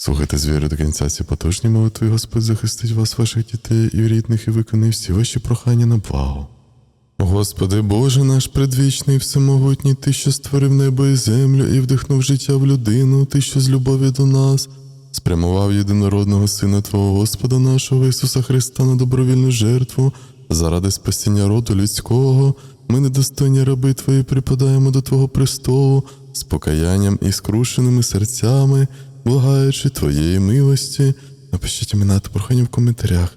Слухайте з віри до кінця ці потужні молитви, Господь захистить вас, ваших дітей і рідних, і виконає всі ваші прохання на благо. Господи Боже наш предвічний, всемогутній, Ти, що створив небо і землю і вдихнув життя в людину, Ти, що з любові до нас, спрямував єдинородного Сина Твого Господа нашого Ісуса Христа на добровільну жертву заради спасіння роду людського. Ми, недостойні раби Твої, припадаємо до Твого престолу з покаянням і скрушеними серцями, благаючи Твоєї милості. Напишіть імена та прохання в коментарях.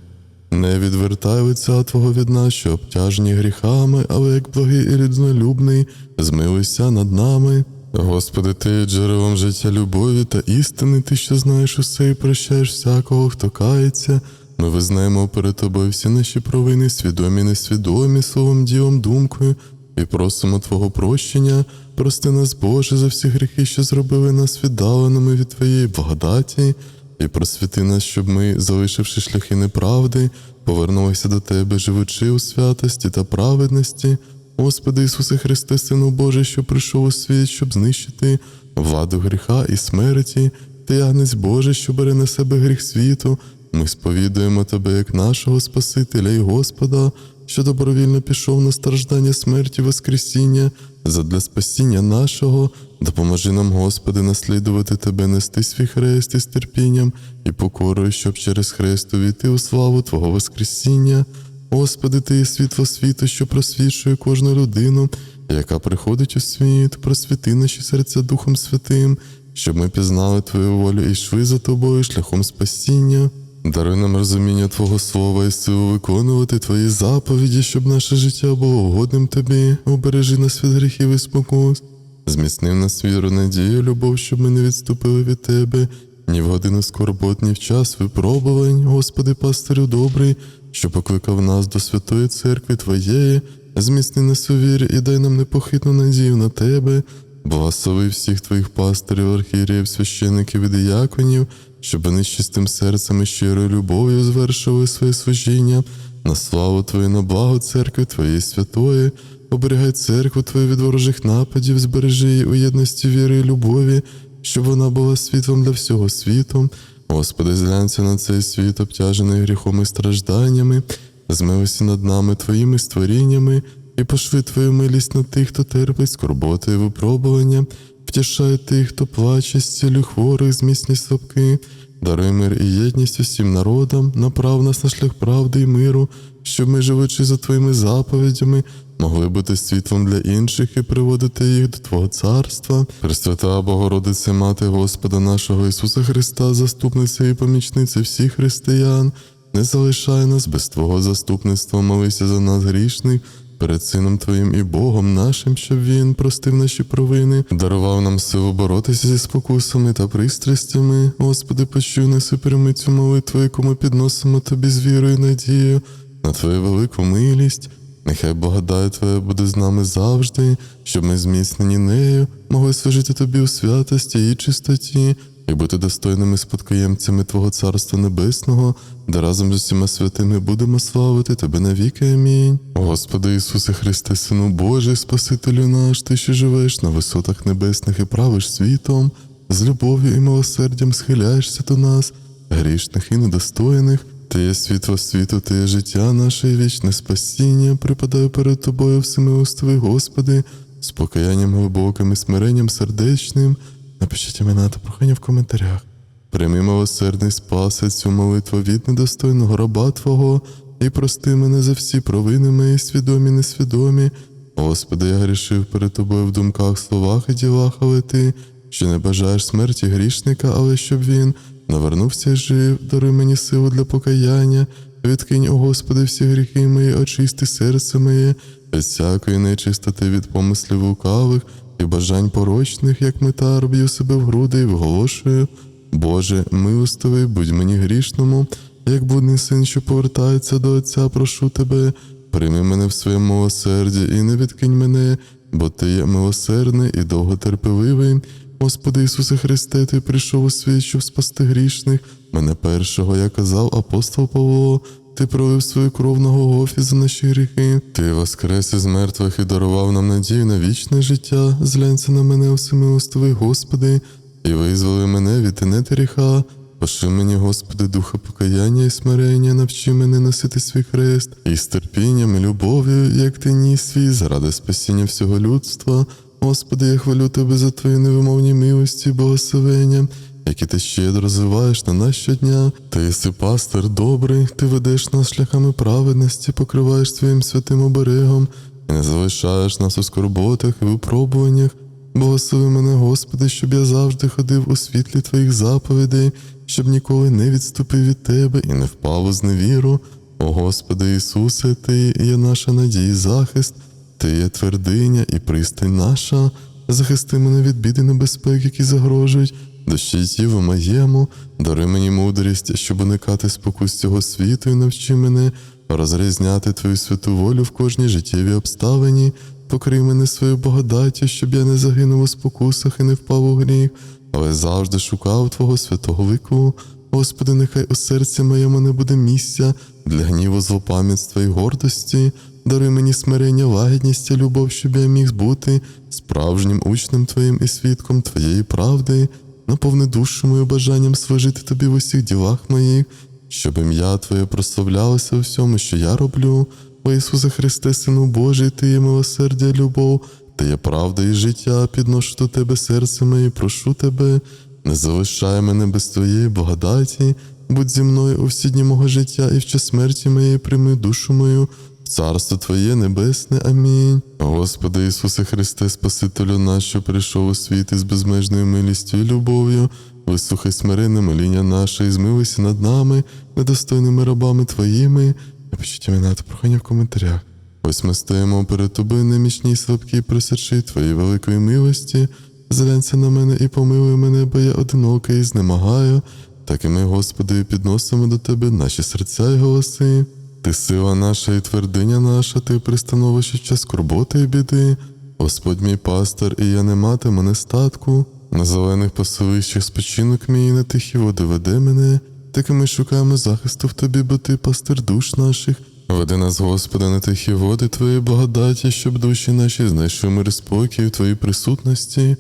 Не відвертай лиця Твого від нас, що обтяжені гріхами, але як благий і ріднолюбний, змилуйся над нами. Господи, Ти джерелом життя любові та істини, Ти, що знаєш усе і прощаєш всякого, хто кається. Ми визнаємо перед Тобою всі наші провини, свідомі, несвідомі, словом, ділом, думкою, і просимо Твого прощення. Прости нас, Боже, за всі гріхи, що зробили нас віддаленими від Твоєї благодаті, і просвіти нас, щоб ми, залишивши шляхи неправди, повернулися до Тебе, живучи у святості та праведності. Господи Ісусе Христе, Сину Божий, що прийшов у світ, щоб знищити владу гріха і смерті, Ти Агнець Божий, що бере на себе гріх світу. Ми сповідуємо Тебе як нашого Спасителя і Господа, що добровільно пішов на страждання смерті Воскресіння задля спасіння нашого. Допоможи нам, Господи, наслідувати Тебе, нести свій хрест із терпінням і покорою, щоб через хрест увійти у славу Твого Воскресіння. Господи, Ти є світло світу, що просвічує кожну людину, яка приходить у світ, просвіти наші серця Духом Святим, щоб ми пізнали Твою волю і йшли за Тобою шляхом спасіння. Даруй нам розуміння Твого Слова і силу виконувати Твої заповіді, щоб наше життя було угодним Тобі, убережи нас від гріхів і спокус. Зміцни в нас віру, надію, любов, щоб ми не відступили від Тебе, ні в годину скорбот, ні в час випробувань, Господи, пастирю добрий, що покликав нас до святої церкви Твоєї, зміцни нас у вірі і дай нам непохитну надію на Тебе, благослови всіх Твоїх пастирів, архієрів, священиків і дияконів, щоб вони з чистим серцем і щирою любов'ю звершили своє служіння. На славу Твою, на благо церкви Твоєї святої, оберігай церкву Твою від ворожих нападів, збережи її у єдності віри і любові, щоб вона була світлом для всього світу. Господи, зглянься на цей світ, обтяжений гріхом і стражданнями, змилися над нами Твоїми створіннями і пошли Твою милість на тих, хто терпить скорботи і випробування, втішай тих, хто плаче, зцілюй хворих, зміцні слабки, даруй мир і єдність усім народам, направ нас на шлях правди і миру, щоб ми, живучи за Твоїми заповідями, могли бути світлом для інших і приводити їх до Твого царства. Пресвята Богородице, Мати Господа нашого Ісуса Христа, заступниця і помічниця всіх християн, не залишай нас без Твого заступництва, молися за нас грішних. Перед Сином Твоїм і Богом нашим, щоб Він простив наші провини, дарував нам силу боротися зі спокусами та пристрастями. Господи, почуй нас і прийми цю молитву, яку ми підносимо Тобі з вірою і надією на Твою велику милість. Нехай благодать Твоя буде з нами завжди, щоб ми зміцнені нею могли служити Тобі у святості і чистоті, і бути достойними спадкоємцями Твого Царства Небесного, де разом з усіма святими будемо славити Тебе навіки. Амінь. Господи Ісусе Христе, Сину Божий, Спасителю наш, Ти, що живеш на висотах небесних і правиш світом, з любов'ю і милосердям схиляєшся до нас, грішних і недостойних. Ти є світло світу, ти є життя наше і вічне спасіння. Припадаю перед тобою всемилостивий Господи, з покаянням глибоким і смиренням сердечним. Напишіть імена та прохання в коментарях. Прийми милосердний спаси цю молитву від недостойного раба Твого і прости мене за всі провини мої, свідомі, несвідомі. Господи, я грішив перед тобою в думках, словах і ділах, але ти, що не бажаєш смерті грішника, але щоб він навернувся і жив, даруй мені силу для покаяння, відкинь, о Господи, всі гріхи мої, очисти серце моє, всякої нечистоти від помислів лукавих і бажань порочних, як мета, б'ю себе в груди і виголошую. Боже, милостивий, будь мені грішному, як будний син, що повертається до Отця, прошу тебе, прийми мене в своє милосерді і не відкинь мене, бо ти є милосердний і довготерпеливий. Господи Ісусе Христе, Ти прийшов у світ, щоб спасти грішних. Мене першого, як казав апостол Павло, Ти пролив свою кров на Голгофі за наші гріхи. Ти воскрес із мертвих і дарував нам надію на вічне життя. Зглянься на мене, всемилостивий Господи, і визволи мене від інети гріха. Пошли мені, Господи, духа покаяння і смирення, навчи мене носити свій хрест, і з терпінням і любов'ю, як ти ніс свій, заради спасіння всього людства. Господи, я хвалю Тебе за Твої невимовні милості, і благословення, які ти щедро розвиваєш на нас щодня. Ти єси пастир добрий, ти ведеш нас шляхами праведності, покриваєш своїм святим оберегом, і не залишаєш нас у скорботах і випробуваннях. Благослови мене, Господи, щоб я завжди ходив у світлі Твоїх заповідей, щоб ніколи не відступив від Тебе і не впав у зневіру. О Господи Ісусе, Ти є наша надія і захист, Ти є твердиня і пристань наша. Захисти мене від біди небезпек, які загрожують, дощі моєму, даруй мені мудрість, щоб уникати спокус цього світу і навчи мене розрізняти Твою святу волю в кожній життєвій обставині. Покрий мене своєю благодаттю, щоб я не загинув у спокусах і не впав у гріх, але завжди шукав Твого святого віку. Господи, нехай у серці моєму не буде місця для гніву, злопам'ятства і гордості. Даруй мені смирення, лагідність і любов, щоб я міг бути справжнім учнем Твоїм і свідком Твоєї правди. Наповни душу мою бажанням служити Тобі в усіх ділах моїх, щоб ім'я Твоє прославлялося у всьому, що я роблю. О Ісусе Христе, Сину Божий, Ти є милосердя, любов, Ти є правда і життя, підношу до Тебе серце моє, прошу Тебе, не залишай мене без Твоєї благодаті, будь зі мною у всі дні мого життя, і в час смерті моєї прийми душу мою, царство Твоє небесне. Амінь. Господи Ісусе Христе, Спасителю наш, що прийшов у світ із безмежною милістю і любов'ю, вислухай смиренне моління наше і змилися над нами, недостойними рабами Твоїми. Напишіть імена та прохання в коментарях. Ось ми стоїмо перед тобою немічні слабкі, просячи твої великої милості. Зглянься на мене і помилуй мене, бо я одинокий і знемагаю. Так і ми, Господи, підносимо до Тебе наші серця й голоси. Ти сила наша і твердиня наша, ти пристановище час скорботи і біди. Господь мій пастир, і я не матиму нестатку. На зелених пасовищах спочинок мій на тихі води веде мене. Так і ми шукаємо захисту в тобі, бо ти пастир душ наших. Веди нас, Господи, на тихі води Твоєї благодаті, щоб душі наші знайшли мир спокій в Твоїй присутності.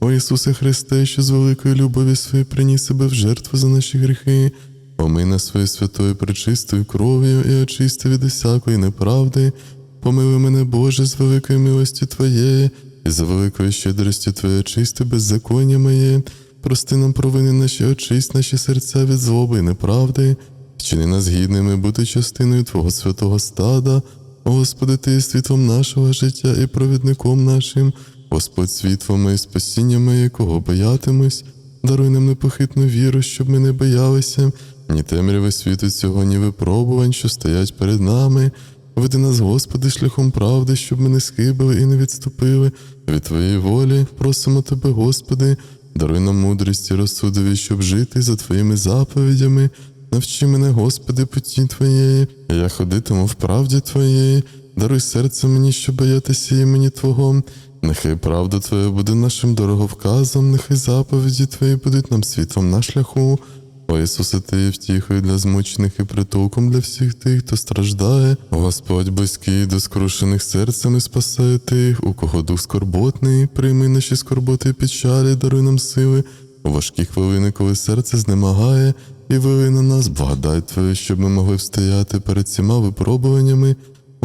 О Ісусе Христе, що з великої любові своєї приніс себе в жертву за наші гріхи. Помий нас своєю святою пречистою кров'ю і очисти від усякої неправди. Помилуй мене, Боже, з великої милості Твоєї, і за великою щедрістю Твоєї очисти беззаконня моє. Прости нам провини наші, очисть наші серця від злоби і неправди. Вчини нас гідними бути частиною Твого святого стада. О, Господи, Ти є світлом нашого життя і провідником нашим. Господь світло моє, спасіння моє, кого боятимусь. Даруй нам непохитну віру, щоб ми не боялися, ні темряви світу цього, ні випробувань, що стоять перед нами. Веди нас, Господи, шляхом правди, щоб ми не схибили і не відступили. Від Твоєї волі просимо Тебе, Господи, даруй нам мудрість і розсудові, щоб жити за Твоїми заповідями. Навчи мене, Господи, путі Твоєї, я ходитиму в правді Твоєї, даруй серце мені, що боятися імені Твого. Нехай правда Твоя буде нашим дороговказом, нехай заповіді Твої будуть нам світлом на шляху. О Ісусе, Ти є втіхою для змучених і притулком для всіх тих, хто страждає. Господь близький до скрушених серцем і спасає тих, у кого дух скорботний, прийми наші скорботи і печалі, даруй нам сили. У важкі хвилини, коли серце знемагає, і вели на нас благодать Твою, щоб ми могли встояти перед цими випробуваннями.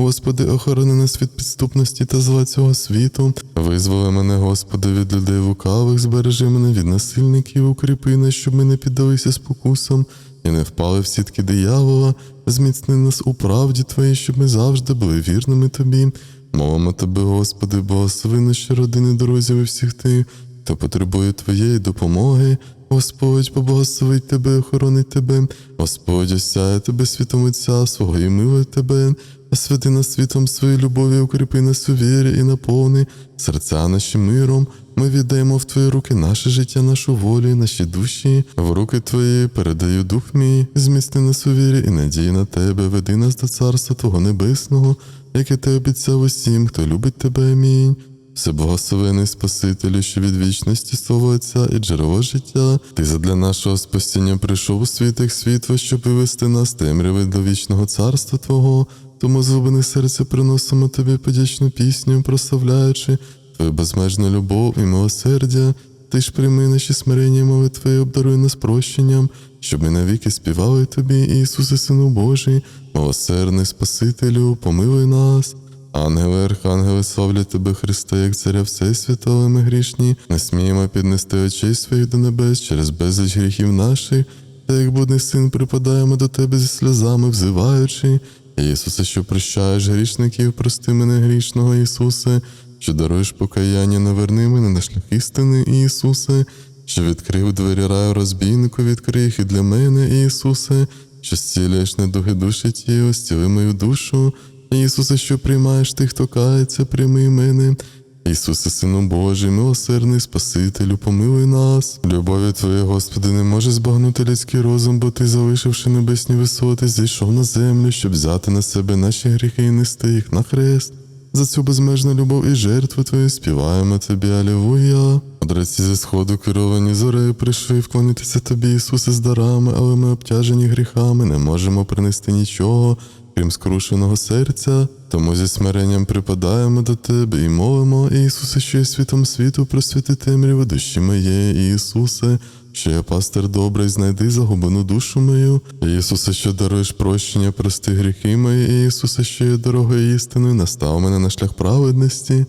Господи, охорони нас від підступності та зла цього світу. Визволи мене, Господи, від людей лукавих, збережи мене від насильників, укріпи нас, щоб ми не піддалися спокусам і не впали в сітки диявола. Зміцни нас у правді Твоїй, щоб ми завжди були вірними Тобі. Молимо Тебе, Господи, благослови наші родини, друзів і всіх тих, хто потребує Твоєї допомоги. Господь поблагословить тебе, охоронить тебе, Господь осяє тебе світом Отця свого і милує тебе, освяти нас світом своєї любові, укріпи нас у вірі і наповни серця наші миром. Ми віддаємо в Твої руки наше життя, нашу волю, наші душі. В руки Твої передаю дух мій, зміцни нас у вірі і надії на Тебе, веди нас до Царства Твого Небесного, яке Ти обіцяв усім, хто любить Тебе. Амінь. Всеблагословений Спасителю, що від вічності свого Отця і джерело життя, ти задля нашого спасіння прийшов у світ як світло, щоб вивести нас темряви до вічного царства Твого, тому згублене серце приносимо тобі подячну пісню, прославляючи Твою безмежну любов і милосердя. ти ж прийми наші смирення, мови Твої, обдаруй нас прощенням, щоб ми навіки співали Тобі, Ісусе, Сину Божий, милосердний Спасителю, помилуй нас. Ангели, архангели, славлять тебе, Христа, як царя Всесвіту, але ми грішні, не сміємо піднести очей своїх до небес через безліч гріхів наших, та як будний син припадаємо до тебе зі сльозами, взиваючи. Ісусе, що прощаєш грішників, прости мене грішного, Ісусе, що даруєш покаяння, наверни мене на шлях істини, Ісусе, що відкрив двері раю розбійнику, відкрий їх і для мене, Ісусе, що зціляєш недуги душі Тієї, зціли мою душу. Ісусе, що приймаєш тих, хто кається, прийми мене. Ісусе, Сину Божий, милосердний Спасителю, помилуй нас. Любові Твоєї, Господи, не може збагнути людський розум, бо Ти, залишивши небесні висоти, зійшов на землю, щоб взяти на себе наші гріхи і нести їх на хрест. За цю безмежну любов і жертву Твою співаємо Тобі, Алілуя. Мудреці зі сходу керовані зорею прийшли вклонитися Тобі, Ісусе, з дарами, але ми обтяжені гріхами, не можемо принести нічого, крім скрушеного серця. Тому зі смиренням припадаємо до Тебе і мовимо, Ісусе, що є світом світу, просвіти темряву душі моєї, Ісусе, що я пастир добрий, знайди загублену душу мою. Ісусе, що даруєш прощення, прости гріхи мої, Ісусе, що є дорогою істиною, настав мене на шлях праведності.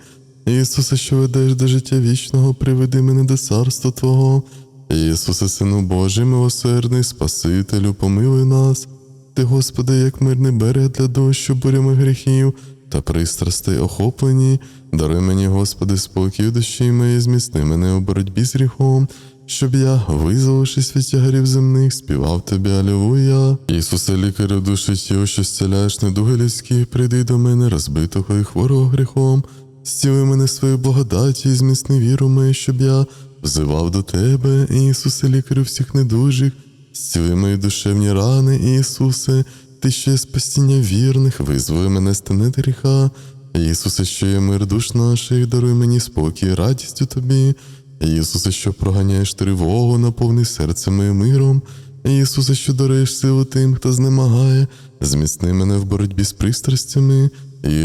Ісусе, що ведеш до життя вічного, приведи мене до царства Твого. Ісусе, Сину Божий, милосердний, Спасителю, помилуй нас. Ти, Господи, як мирний берег для дощу, бурями гріхів та пристрастей охоплені. Даруй мені, Господи, спокій душі моєї, зміцни мене у боротьбі з гріхом, щоб я, визволившись від тягарів земних, співав Тобі, Алілуя. Ісусе, лікарю душі тіл, що зціляєш недуги людські, прийди до мене, розбитого і хворого гріхом. Зціли мене свою благодаті і зміцни віру мою, щоб я взивав до Тебе, Ісусе, лікарю всіх недужих. Зціли мої душевні рани, Ісусе, Ти що спасіння вірних, визволи мене з гріха. Ісусе, що є мир душ наших, даруй мені спокій, у Тобі. Ісусе, що проганяєш тривогу, наповни серце моє миром. Ісусе, що даруєш силу тим, хто знемагає, зміцни мене в боротьбі з пристрастями.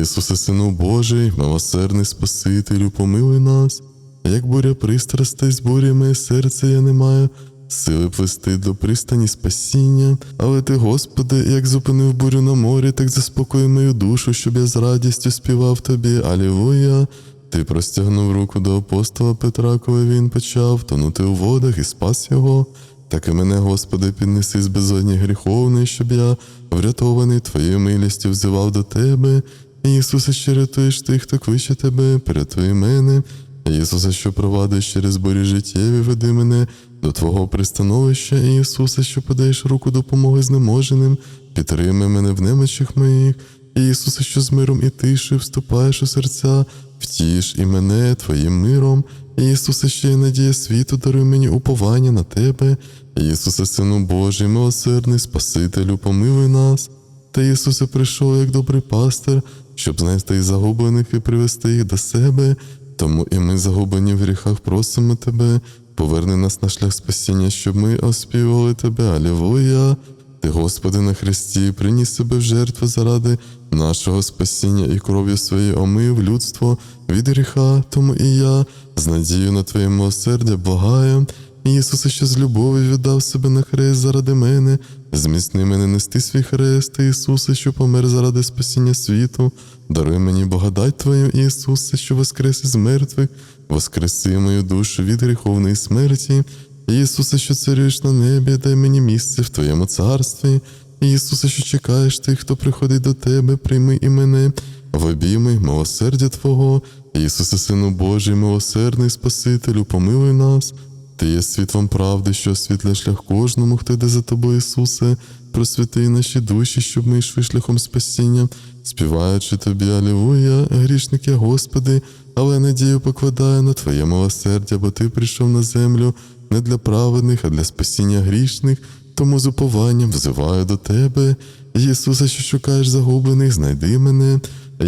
Ісусе, Сину Божий, милосердний Спасителю, помилуй нас. Як буря пристрастей збурює моє серце, я не маю сили плести до пристані спасіння, але ти, Господи, як зупинив бурю на морі, так заспокой мою душу, щоб я з радістю співав тобі. Алілуя. Ти простягнув руку до апостола Петра, коли він почав тонути у водах і спас його. Так і мене, Господи, піднеси з безодні гріховної, щоб я, врятований Твоєю милістю, взивав до Тебе. Ісусе, що рятуєш тих, хто кличе Тебе, порятуй мене. Ісусе, що провадиш через бурі життєві, веди мене до Твого пристановища, Ісусе, що подаєш руку допомоги знеможеним, підтримай мене в немочах моїх, Ісусе, що з миром і тишею вступаєш у серця, втіш і мене Твоїм миром, Ісусе, що є надія світу, даруй мені уповання на Тебе, Ісусе, Сину Божий, милосердний, Спасителю, помилуй нас. Та Ісусе прийшов як добрий пастир, щоб знайти загублених і привести їх до себе. Тому і ми, загублені в гріхах, просимо Тебе, поверни нас на шлях спасіння, щоб ми оспівували Тебе. Алілуя! Ти, Господи, на Христі, приніс себе в жертву заради нашого спасіння і кров'ю своєю омив людство від гріха, тому і я з надією на Твоє милосердя благаю. Ісусе, що з любов'ю віддав себе на хрест заради мене, зміцни мене нести свій хрест, Ісусе, що помер заради спасіння світу. Даруй мені благодать Твою, Ісусе, що воскрес із мертвих, воскреси мою душу від гріховної смерті. Ісусе, що царюєш на небі, дай мені місце в Твоєму царстві. Ісусе, що чекаєш тих, хто приходить до Тебе, прийми і мене, в обійми милосердя Твого. Ісусе, Сину Божий, милосердний Спасителю, помилуй нас. Ти є світлом правди, що освітля шлях кожному, хто йде за тобою, Ісусе, просвіти наші душі, щоб ми йшли шляхом спасіння, співаючи тобі, Алілуя, грішник я, Господи, але надію покладаю на Твоє милосердя, бо Ти прийшов на землю не для праведних, а для спасіння грішних, тому з упованням взиваю до Тебе. Ісусе, що шукаєш загублених, знайди мене.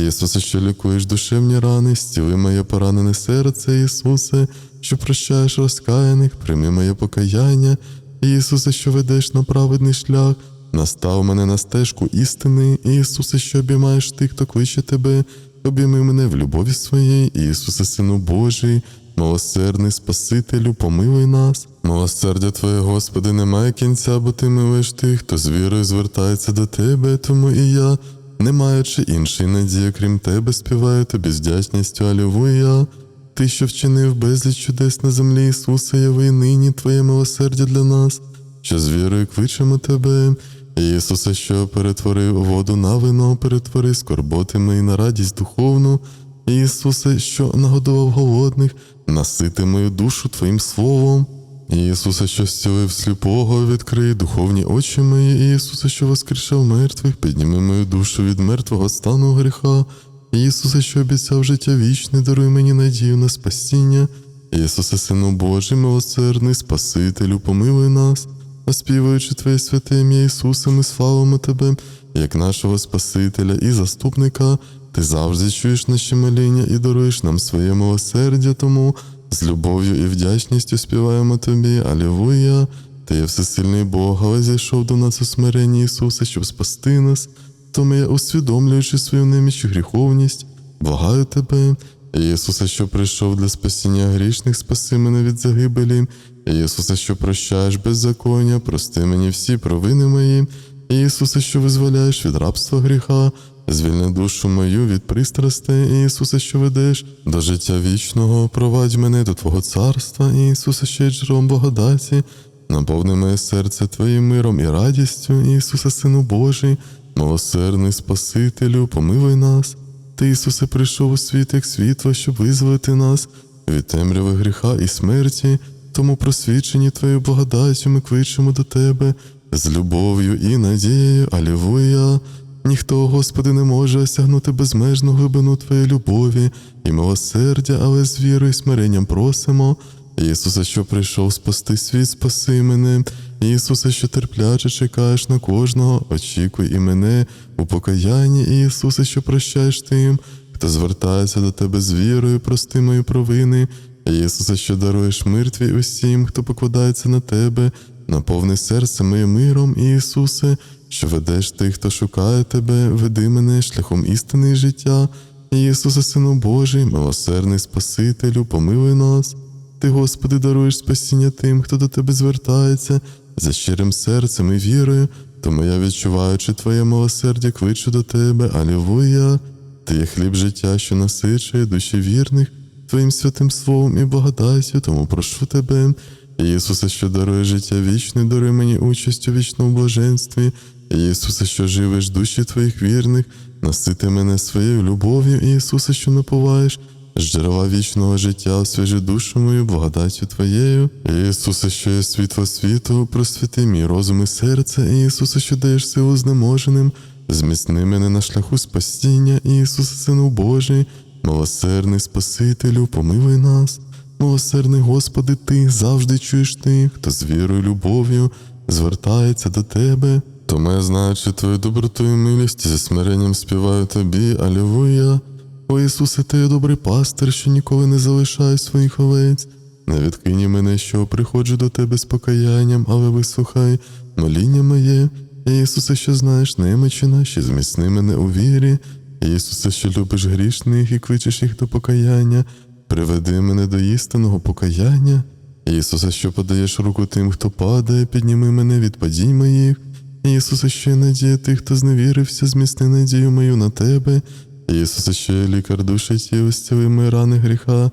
Ісусе, що лікуєш душевні рани, зціли моє поранене серце, Ісусе, що прощаєш розкаяних, прийми моє покаяння, Ісусе, що ведеш на праведний шлях, настав мене на стежку істини, Ісусе, що обіймаєш тих, хто кличе тебе, обійми мене в любові своєї, Ісусе, Сину Божий, милосердний Спасителю, помилуй нас. Милосердя Твоє, Господи, немає кінця, бо Ти милуєш тих, хто з вірою звертається до Тебе, тому і я, не маючи іншої надії, крім Тебе, співаю Тобі з вдячністю, Алілуя. Ти, що вчинив безліч чудес на землі, Ісусе, яви нині Твоє милосердя для нас, що з вірою кличемо Тебе. Ісусе, що перетворив воду на вино, перетвори скорботи мої на радість духовну. Ісусе, що нагодував голодних, насити мою душу Твоїм словом. Ісусе, що зцілив сліпого, відкрий духовні очі мої, Ісусе, що воскрешав мертвих, підніми мою душу від мертвого стану гріха. Ісусе, що обіцяв життя вічне, даруй мені надію на спасіння. Ісусе, Сину Божий, милосердний, Спасителю, помилуй нас, оспівуючи Твоє святе ім'я Ісусе, ми славимо Тебе, як нашого Спасителя і заступника. Ти завжди чуєш наші моління і даруєш нам своє милосердя, тому з любов'ю і вдячністю співаємо Тобі, Алілуя. Ти є всесильний Бог, але зійшов до нас у смиренні Ісуса, щоб спасти нас. Тому я, усвідомлюючи свою неміч і гріховність, благаю тебе, Ісусе, що прийшов для спасіння грішних, спаси мене від загибелі, Ісусе, що прощаєш беззаконня, прости мені всі провини мої, Ісусе, що визволяєш від рабства гріха, звільни душу мою від пристрастей, Ісусе, що ведеш до життя вічного, провадь мене до Твого царства, Ісусе, що є джерелом благодаті, наповни моє серце Твоїм миром і радістю, Ісусе, Сину Божий, милосердний Спасителю, помилуй нас. Ти, Ісусе, прийшов у світ як світло, щоб визволити нас від темряви гріха і смерті, тому просвічені Твоєю благодаттю ми кличемо до Тебе з любов'ю і надією. Алілуя! Ніхто, Господи, не може осягнути безмежну глибину Твоєї любові і милосердя, але з вірою і смиренням просимо. Ісусе, що прийшов спасти світ, спаси мене. Ісусе, що терпляче чекаєш на кожного, очікуй і мене у покаянні, Ісусе, що прощаєш тим, хто звертається до Тебе з вірою, прости мої провини. Ісусе, що даруєш мир твій усім, хто покладається на Тебе, наповни серце моє миром, Ісусе, що ведеш тих, хто шукає Тебе, веди мене шляхом істини і життя. Ісусе, Сину Божий, милосердний Спасителю, помилуй нас. Ти, Господи, даруєш спасіння тим, хто до Тебе звертається, за щирим серцем і вірою, тому я, відчуваючи Твоє милосердя, кличу до Тебе, Алілуя. Ти є хліб життя, що насичує душі вірних, Твоїм святим словом і благодаттю, тому прошу Тебе, Ісусе, що дарує життя вічне, даруй мені участь у вічному блаженстві, Ісусе, що живеш душі Твоїх вірних, насити мене своєю любов'ю, Ісусе, що напуваєш, джерела вічного життя, освіжи душу мою, благодаттю Твоєю. Ісусе, що є світло світу, просвіти мій розум і серце, Ісусе, що даєш силу знеможеним, зміцни мене на шляху спасіння, Ісусе, Сину Божий, милосердний Спасителю, помилуй нас. Милосердний Господи, Ти завжди чуєш тих, хто з вірою, любов'ю звертається до Тебе. Тому я, знаючи Твою доброту і милість, зі смиренням співаю Тобі, Алілуя. О Ісусе, ти добрий пастир, що ніколи не залишає своїх овець. Не відкині мене, що приходжу до тебе з покаянням, але вислухай моління моє. Ісусе, що знаєш немичі наші, зміцни мене у вірі. Ісусе, що любиш грішних і кличеш їх до покаяння, приведи мене до істинного покаяння. Ісусе, що подаєш руку тим, хто падає, підніми мене від падінь моїх. Ісусе, що є надія тих, хто зневірився, зміцни надію мою на тебе. Ісусе, що є лікар душі тіл, зціли мої рани гріха.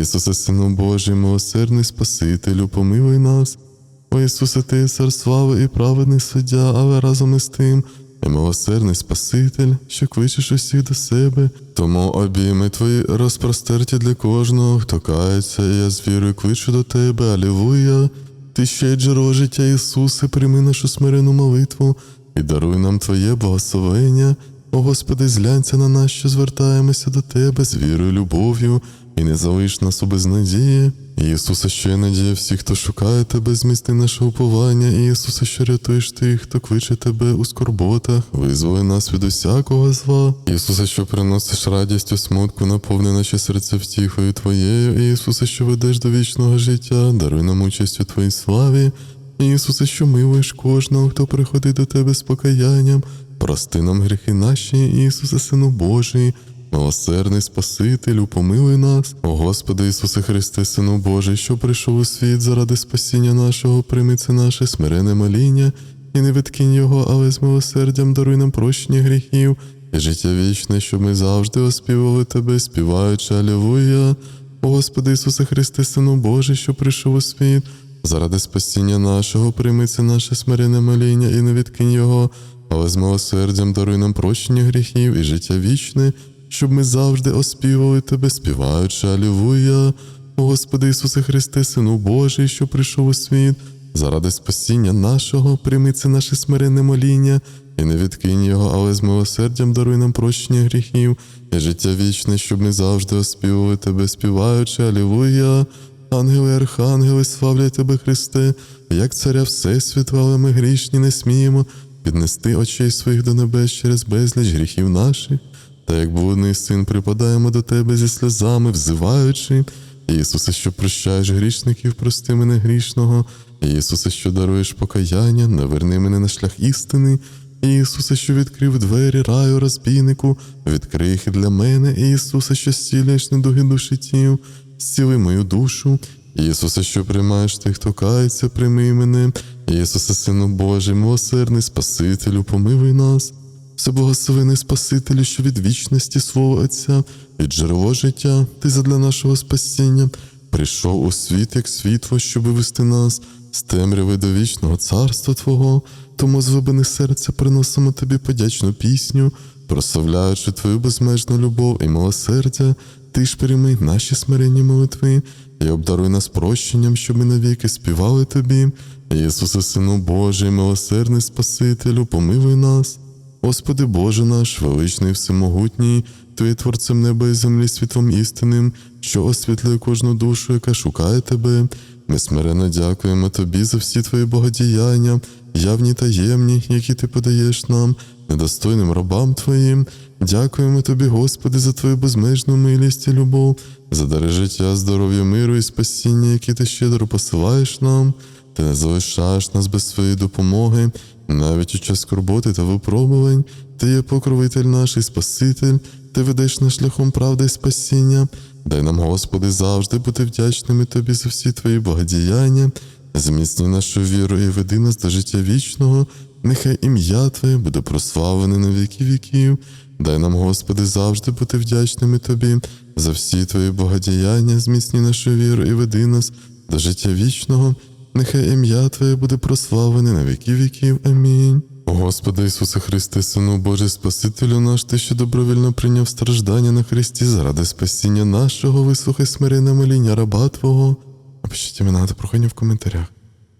Ісусе, Сину Божий, милосердний Спасителю, помилуй нас. О Ісусе, ти цар слави і праведний суддя, але разом із тим, милосердний Спаситель, що кличеш усіх до себе. Тому обійми твої розпростерті для кожного, хто кається, і я з вірою кличу до тебе, Алілуя. Ти ще й джерело життя Ісусе, прийми нашу смирену молитву і даруй нам Твоє благословення. О Господи, зглянься на нас, що звертаємося до Тебе з вірою, любов'ю, і не залиш нас у безнадії. Ісусе, що є надія всіх, хто шукає Тебе, змісти наше уповання, Ісусе, що рятуєш тих, хто кличе Тебе у скорботах, визволи нас від усякого зла. Ісусе, що приносиш радість у смутку, наповни наші серця втіхою Твоєю, Ісусе, що ведеш до вічного життя, даруй нам участь у Твоїй славі. Ісусе, що милуєш кожного, хто приходить до Тебе з покаянням, прости нам гріхи наші, Ісусе, Сину Божий, Милосердний Спасителю, помилуй нас, о Господи Ісусе Христе, Сину Божий, що прийшов у світ заради спасіння нашого, прийми це наше смирене моління, і не відкинь його, але з милосердям даруй нам прощення гріхів і життя вічне, щоб ми завжди оспівали Тебе, співаючи Алілуя. О Господи Ісусе Христе, Сину Божий, що прийшов у світ, заради спасіння нашого, прийми це наше смирене моління і не відкинь його, але з милосердям даруй нам прощення гріхів і життя вічне, щоб ми завжди оспівали Тебе, співаючи Алілуя. Господи Ісусе Христе, Сину Божий, що прийшов у світ, заради спасіння нашого, прийми це наше смиренне моління, і не відкинь його, але з милосердям даруй нам прощення гріхів і життя вічне, щоб ми завжди оспівали Тебе, співаючи Алілуя. Ангели, архангели, славлять Тебе, Христе, як царя Всесвіту, але ми грішні не сміємо піднести очей своїх до небес через безліч гріхів наших. Та як блудний син припадаємо до тебе зі сльозами, взиваючи, Ісусе, що прощаєш грішників, прости мене грішного, Ісусе, що даруєш покаяння, наверни мене на шлях істини. Ісусе, що відкрив двері раю розбійнику, відкрий їх для мене, Ісусе, що зціляєш недуги душі тіл, зціли мою душу. Ісусе, що приймаєш тих, хто кається, прийми мене. Ісусе, Сину Божий, милосердний Спасителю, помилуй нас. Всеблагословений Спасителю, що від вічності свого Отця, від джерело життя, ти задля нашого спасіння, прийшов у світ як світло, щоб вивести нас з темряви до вічного царства Твого, тому з глибини серця приносимо тобі подячну пісню, прославляючи Твою безмежну любов і милосердя, ти ж прийми наші смиренні молитви і обдаруй нас прощенням, щоб ми навіки співали Тобі. Ісусе, Сину Божий, милосердний Спасителю, помилуй нас. Господи Боже наш, величний всемогутній, Ти є творцем неба і землі світлом істинним, що освітлює кожну душу, яка шукає Тебе. Ми смиренно дякуємо Тобі за всі Твої богодіяння, явні та ємні, які Ти подаєш нам, недостойним рабам Твоїм. Дякуємо Тобі, Господи, за Твою безмежну милість і любов, за дари життя, здоров'я, миру і спасіння, які Ти щедро посилаєш нам. Ти не залишаєш нас без своєї допомоги, навіть у час скорботи та випробувань. Ти є покровитель наш і Спаситель, ти ведеш нас шляхом правди і спасіння. Дай нам, Господи, завжди бути вдячними Тобі за всі Твої благодіяння, зміцні нашу віру і веди нас до життя вічного. Нехай ім'я Твоє буде прославлене на віки віків. Дай нам, Господи, завжди бути вдячними Тобі за всі Твої благодіяння, зміцні нашу віру і веди нас до життя вічного. Нехай ім'я Твоє буде прославлене на віки віків. Амінь. Господи Ісусе Христе, Сину Божий, Спасителю наш, Ти, що добровільно прийняв страждання на Христі заради спасіння нашого, вислухай смиренне моління раба Твого. Напишіть імена та прохання в коментарях.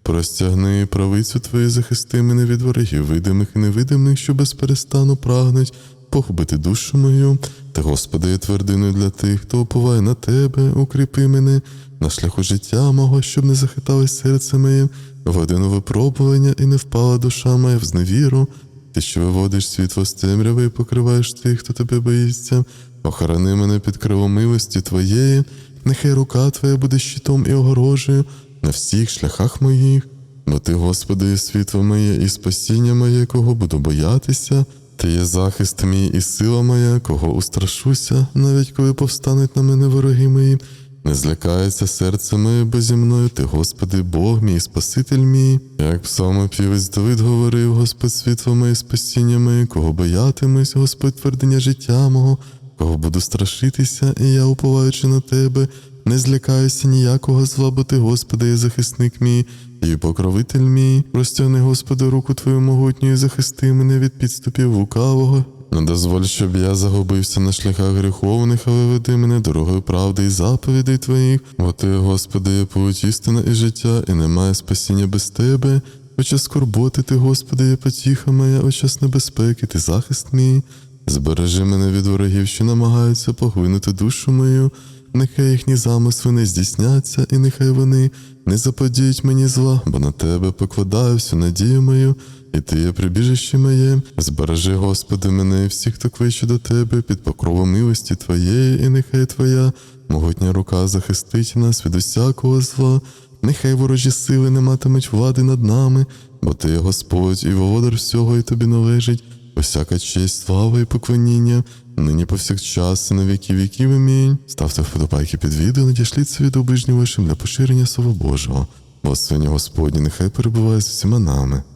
Простягни правицю Твою, захисти мене від ворогів, видимих і невидимих, що безперестану прагнуть погубити душу мою. Та, Господи, твердиною для тих, хто уповає на Тебе, укріпи мене на шляху життя мого, щоб не захиталось серце моє, в годину випробування і не впала душа моя в зневіру. Ти, що виводиш світло з темряви і покриваєш тих, хто тебе боїться, охорони мене під крилом милості Твоєї, нехай рука Твоя буде щитом і огорожею на всіх шляхах моїх. Бо ти, Господи, є світло моє і спасіння моє, кого буду боятися. Ти є захист мій і сила моя, кого устрашуся, навіть коли повстануть на мене вороги мої. Не злякається серце моє, бо зі мною ти, Господи, Бог мій, Спаситель мій. Як псалмопівець Давид говорив, Господь світло моє, спасіння моє, кого боятимусь, Господь твердиня життя мого, кого буду страшитися, і я, уповаючи на тебе, не злякаюся ніякого зла, бо ти, Господи, є захисник мій і покровитель мій. Простягни, Господи, руку Твою могутню і захисти мене від підступів лукавого. Не дозволь, щоб я загубився на шляхах гріховних, але веди мене дорогою правди і заповідей Твоїх, бо Ти, Господи, є путь істина і життя, і немає спасіння без Тебе. У скорботи ти, Господи, є потіха моя, у час небезпеки, ти захист мій. Збережи мене від ворогів, що намагаються поглинути душу мою. Нехай їхні замисли не здійсняться, і нехай вони не заподіють мені зла, бо на тебе покладаю всю надію мою, і ти є прибіжище моє. Збережи, Господи, мене і всіх, хто кличе до тебе, під покровом милості Твоєї, і нехай Твоя могутня рука захистить нас від усякого зла. Нехай ворожі сили не матимуть влади над нами, бо ти Господь і володар всього, і тобі належить усяка честь, слава і поклоніння, нині повсякчас і на віки віків. Амінь. Ставте вподобайки під відео, надішліть це відео ближнім вашим для поширення Слова Божого. Благословення Господні нехай перебуває з усіма нами.